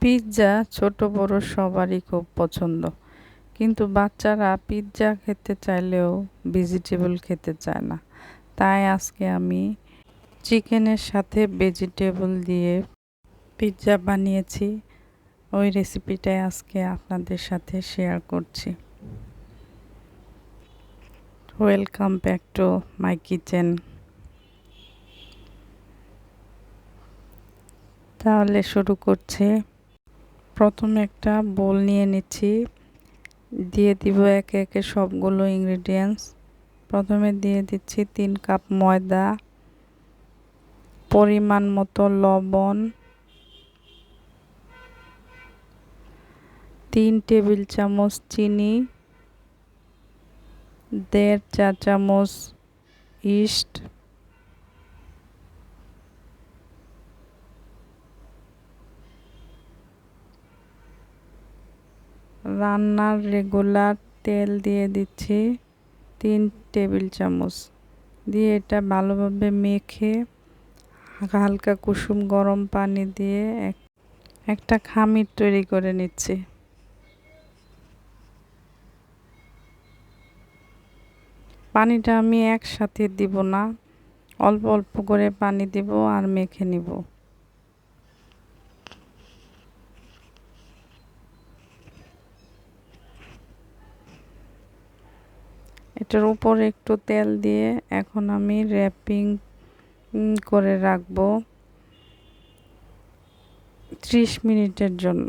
Pizza ছোট বড় সবারই খুব পছন্দ। কিন্তু বাচ্চারা পিৎজা খেতে চাইলেও ভেজিটেবল খেতে চায় না। তাই আজকে আমি চিকেনের সাথে ভেজিটেবল দিয়ে পিৎজা বানিয়েছি। ওই রেসিপিটাই আজকে আপনাদের সাথে শেয়ার করছি। Welcome back to my kitchen. তাহলে শুরু করছে। প্রথমে একটা বোল নিয়ে নিচ্ছি। দিয়ে দিব একে একে সবগুলো ইনগ্রিডিয়েন্টস প্রথমে দিয়ে দিচ্ছি তিন কাপ ময়দা, পরিমাণ মতো লবণ, তিন টেবিল চামচ চিনি, দেড় চা চামচ ইস্ট রান্নার রেগুলার তেল দিয়ে দিচ্ছি তিন টেবিল চামচ। দিয়ে এটা ভালোভাবে মেখে হালকা কুসুম গরম পানি দিয়ে একটা খামির তৈরি করে নিচ্ছি। পানিটা আমি একসাথে দিব না, অল্প অল্প করে পানি দিব আর মেখে নিব। এটার উপর একটু তেল দিয়ে এখন আমি র্যাপিং করে রাখব ত্রিশ মিনিটের জন্য।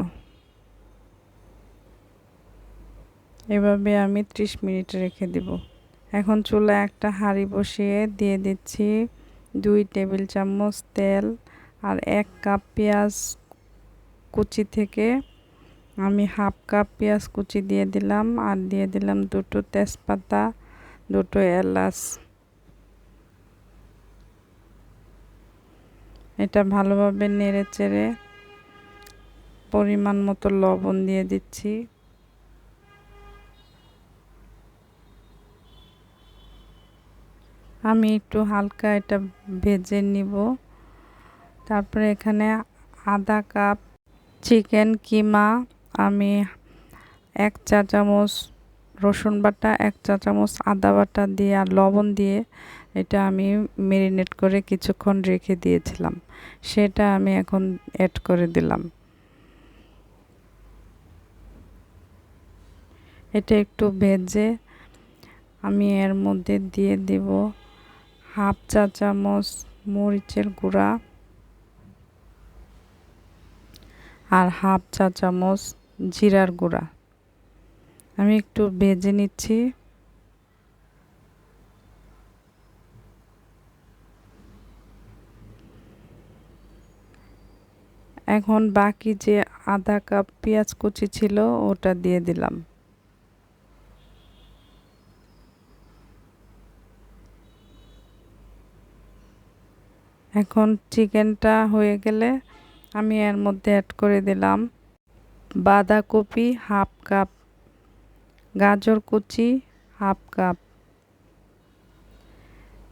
এভাবে আমি ত্রিশ মিনিট রেখে দিব। এখন চুলায় একটা হাঁড়ি বসিয়ে দিয়ে দিচ্ছি দুই টেবিল চামচ তেল আর এক কাপ পেঁয়াজ কুচি থেকে আমি হাফ কাপ পেঁয়াজ কুচি দিয়ে দিলাম আর দিয়ে দিলাম দুটো তেজপাতা, দুটো এলাচ। এটা ভালোভাবে নেড়ে চেড়ে পরিমাণ মতো লবণ দিয়ে দিচ্ছি। আমি একটু হালকা এটা ভেজে নিব। তারপরে এখানে আধা কাপ চিকেন কিমা আমি এক চা চামচ রসুন বাটা, এক চা চামচ আদা বাটা দিয়ে আর লবণ দিয়ে এটা আমি মেরিনেট করে কিছুক্ষণ রেখে দিয়েছিলাম। সেটা আমি এখন অ্যাড করে দিলাম। এটা একটু ভেজে আমি এর মধ্যে দিয়ে দেব হাফ চা চামচ মরিচের গুঁড়া আর হাফ চা চামচ জিরার গুঁড়া। আমি একটু ভেজে নিচ্ছি। এখন বাকি যে আধা কাপ পেঁয়াজ কুচি ছিল, ওটা দিয়ে দিলাম। এখন চিকেনটা হয়ে গেলে আমি এর মধ্যে অ্যাড করে দিলাম। বাঁধাকপি, হাফ কাপ। গাজর কুচি, হাফ কাপ।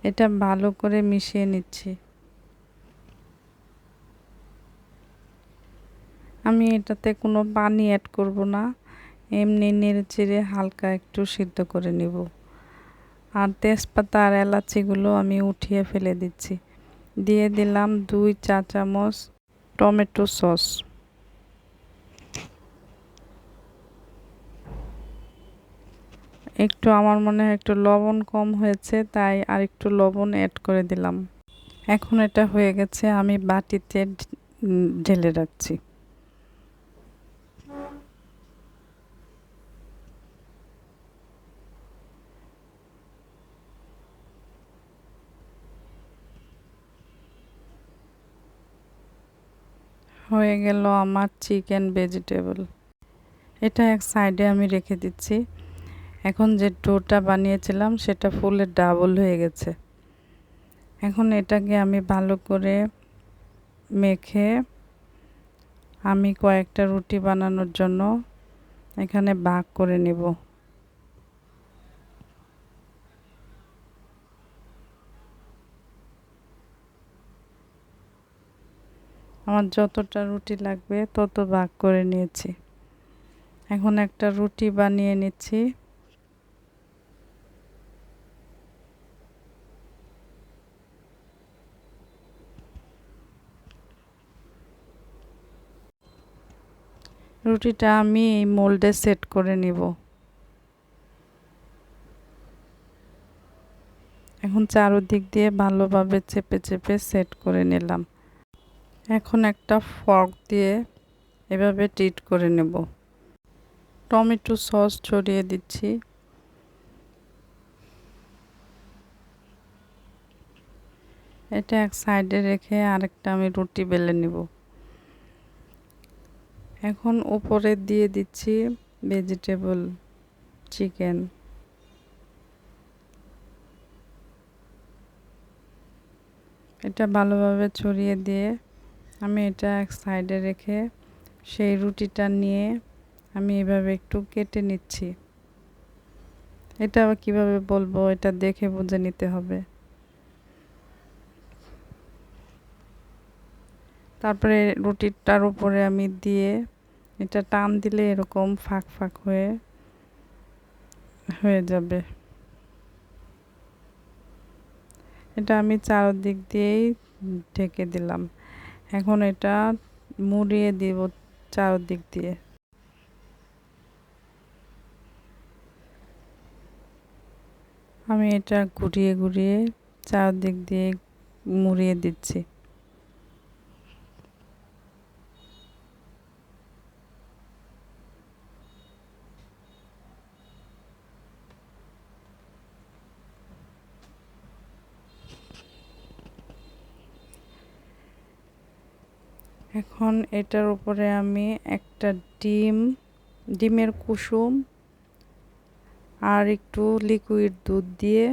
এটা ভালো করে মিশিয়ে নিচ্ছি। আমি এটাতে কোনো পানি অ্যাড করব না। এমনি নেড়ে চেড়ে হালকা একটু সিদ্ধ করে নেব। আর তেজপাতা আর এলাচিগুলো আমি উঠিয়ে ফেলে দিচ্ছি। দিয়ে দিলাম দুই চা চামচ টমেটো সস। একটু আমার মনে হয় একটু লবণ কম হয়েছে, তাই আর একটু লবণ অ্যাড করে দিলাম। এখন এটা হয়ে গেছে, আমি বাটিতে ঢেলে রাখছি। হয়ে গেল আমার চিকেন ভেজিটেবল এটা এক সাইডে আমি রেখে দিচ্ছি। এখন যে ডোটা বানিয়েছিলাম, সেটা ফুলে ডাবল হয়ে গেছে। এখন এটাকে আমি ভালো করে মেখে আমি কয়েকটা রুটি বানানোর জন্য এখানে ভাগ করে নেব। আমার যতটা রুটি লাগবে, তত ভাগ করে নিয়েছি। এখন একটা রুটি বানিয়ে নিচ্ছি। রুটিটা আমি এই মোল্ডে সেট করে নিব। এখন চারোদিক দিয়ে ভালোভাবে চেপে চেপে সেট করে নিলাম। এখন একটা ফর্ক দিয়ে এভাবে ট্রিট করে নেব। টমেটো সস ছড়িয়ে দিচ্ছি। এটা এক সাইডে রেখে আরেকটা আমি রুটি বেলে নেব। এখন উপরে দিয়ে দিচ্ছি ভেজিটেবল চিকেন এটা ভালোভাবে ছড়িয়ে দিয়ে আমি এটা এক সাইডে রেখে সেই রুটিটা নিয়ে আমি এভাবে একটু কেটে নিচ্ছি। এটা আবার কীভাবে বলব? এটা দেখে বুঝে নিতে হবে। তারপরে রুটিটার উপরে আমি দিয়ে এটা টান দিলে এরকম ফাঁক ফাঁক হয়ে হয়ে যাবে। এটা আমি চারদিক দিয়েই ঢেকে দিলাম। এখন এটা মুড়িয়ে দিব চারদিক দিয়ে। আমি এটা ঘুরিয়ে ঘুরিয়ে চারদিক দিয়ে মুড়িয়ে দিচ্ছি। এখন এটার উপরে আমি একটা ডিম, ডিমের কুসুম আর একটু লিকুইড দুধ দিয়ে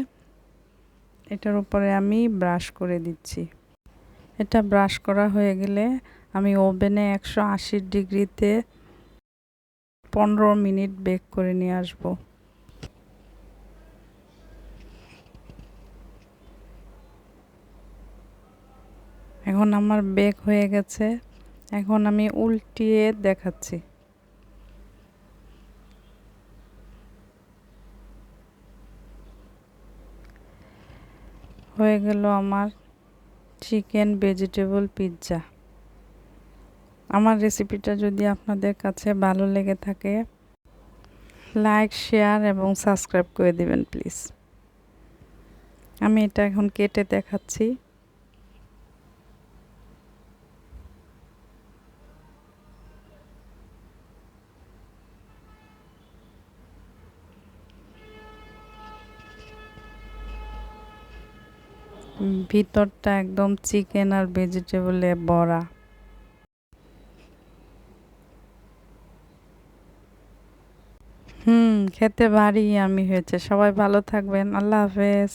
এটার উপরে আমি ব্রাশ করে দিচ্ছি। এটা ব্রাশ করা হয়ে গেলে আমি ওভেনে একশো আশি ডিগ্রিতে পনেরো মিনিট বেক করে নিয়ে আসব। এখন আমার বেক হয়ে গেছে। এখন আমি উল্টিয়ে দেখাচ্ছি। হয়ে গেল আমার চিকেন ভেজিটেবল পিৎজা। আমার রেসিপিটা যদি আপনাদের কাছে ভালো লেগে থাকে, লাইক, শেয়ার এবং সাবস্ক্রাইব করে দিবেন, প্লিজ। আমি এটা এখন কেটে দেখাচ্ছি। ভিতরটা একদম চিকেন আর ভেজিটেবলে বড়া হুম, খেতে ভারী আমি হয়েছে। সবাই ভালো থাকবেন। আল্লাহ হাফেজ।